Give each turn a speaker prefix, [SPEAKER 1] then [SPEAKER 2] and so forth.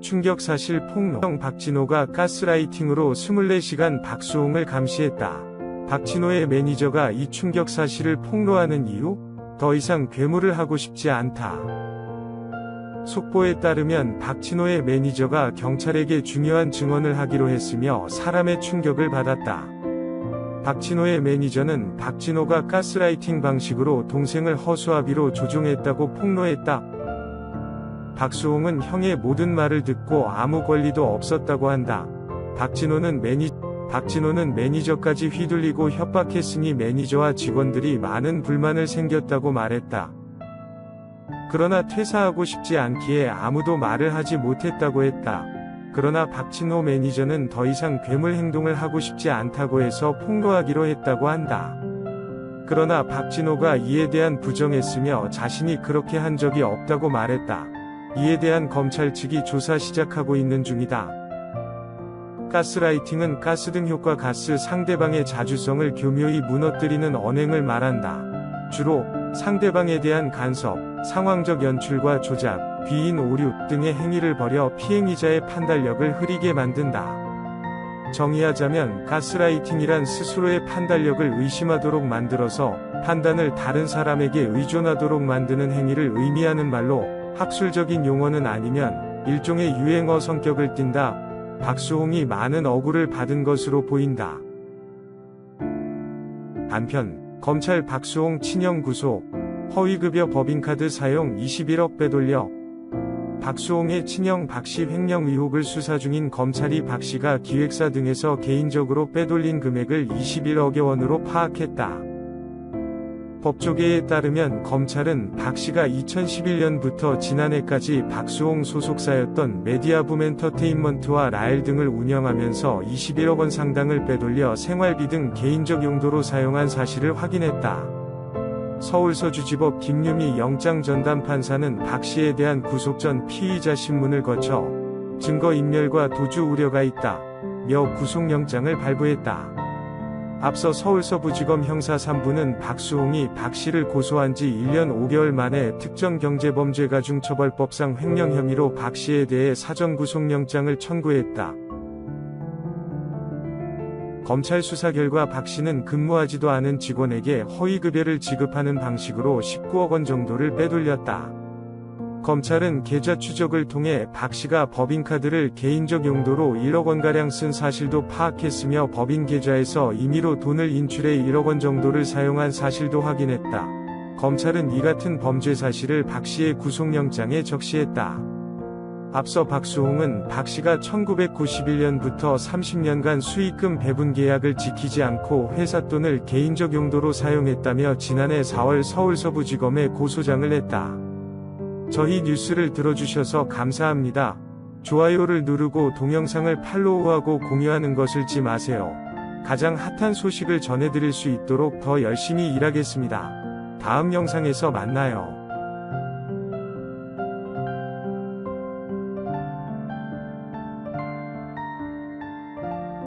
[SPEAKER 1] 충격 사실 폭로. 박진호가 가스라이팅으로 24시간 박수홍을 감시했다. 박진호의 매니저가 이 충격 사실을 폭로하는 이유? 더 이상 괴물을 하고 싶지 않다. 속보에 따르면 박진호의 매니저가 경찰에게 중요한 증언을 하기로 했으며 사람의 충격을 받았다. 박진호의 매니저는 박진호가 가스라이팅 방식으로 동생을 허수아비로 조종했다고 폭로했다. 박수홍은 형의 모든 말을 듣고 아무 권리도 없었다고 한다. 박진호는 매니 박진호는 매니저까지 휘둘리고 협박했으니 매니저와 직원들이 많은 불만을 생겼다고 말했다. 그러나 퇴사하고 싶지 않기에 아무도 말을 하지 못했다고 했다. 그러나 박진호 매니저는 더 이상 괴물 행동을 하고 싶지 않다고 해서 폭로하기로 했다고 한다. 그러나 박진호가 이에 대한 부정했으며 자신이 그렇게 한 적이 없다고 말했다. 이에 대한 검찰 측이 조사 시작하고 있는 중이다. 가스라이팅은 가스 등 효과 가스 상대방의 자주성을 교묘히 무너뜨리는 언행을 말한다. 주로 상대방에 대한 간섭, 상황적 연출과 조작, 비인 오류 등의 행위를 벌여 피행위자의 판단력을 흐리게 만든다. 정의하자면 가스라이팅이란 스스로의 판단력을 의심하도록 만들어서 판단을 다른 사람에게 의존하도록 만드는 행위를 의미하는 말로 학술적인 용어는 아니면 일종의 유행어 성격을 띈다. 박수홍이 많은 억울을 받은 것으로 보인다. 한편 검찰 박수홍 친형 구속 허위급여 법인카드 사용 21억 빼돌려 박수홍의 친형 박씨 횡령 의혹을 수사 중인 검찰이 박씨가 기획사 등에서 개인적으로 빼돌린 금액을 21억여 원으로 파악했다. 법조계에 따르면 검찰은 박 씨가 2011년부터 지난해까지 박수홍 소속사였던 메디아붐 엔터테인먼트와 라엘 등을 운영하면서 21억 원 상당을 빼돌려 생활비 등 개인적 용도로 사용한 사실을 확인했다. 서울서주지법 김유미 영장 전담 판사는 박 씨에 대한 구속 전 피의자 신문을 거쳐 증거인멸과 도주 우려가 있다. 며 구속영장을 발부했다. 앞서 서울서부지검 형사 3부는 박수홍이 박 씨를 고소한 지 1년 5개월 만에 특정 경제범죄가중처벌법상 횡령 혐의로 박 씨에 대해 사전구속영장을 청구했다. 검찰 수사 결과 박 씨는 근무하지도 않은 직원에게 허위급여를 지급하는 방식으로 19억 원 정도를 빼돌렸다. 검찰은 계좌 추적을 통해 박 씨가 법인카드를 개인적 용도로 1억 원가량 쓴 사실도 파악했으며 법인 계좌에서 임의로 돈을 인출해 1억 원 정도를 사용한 사실도 확인했다. 검찰은 이 같은 범죄 사실을 박 씨의 구속영장에 적시했다. 앞서 박수홍은 박 씨가 1991년부터 30년간 수익금 배분 계약을 지키지 않고 회사 돈을 개인적 용도로 사용했다며 지난해 4월 서울서부지검에 고소장을 냈다. 저희 뉴스를 들어주셔서 감사합니다. 좋아요를 누르고 동영상을 팔로우하고 공유하는 것을 잊지 마세요. 가장 핫한 소식을 전해드릴 수 있도록 더 열심히 일하겠습니다. 다음 영상에서 만나요.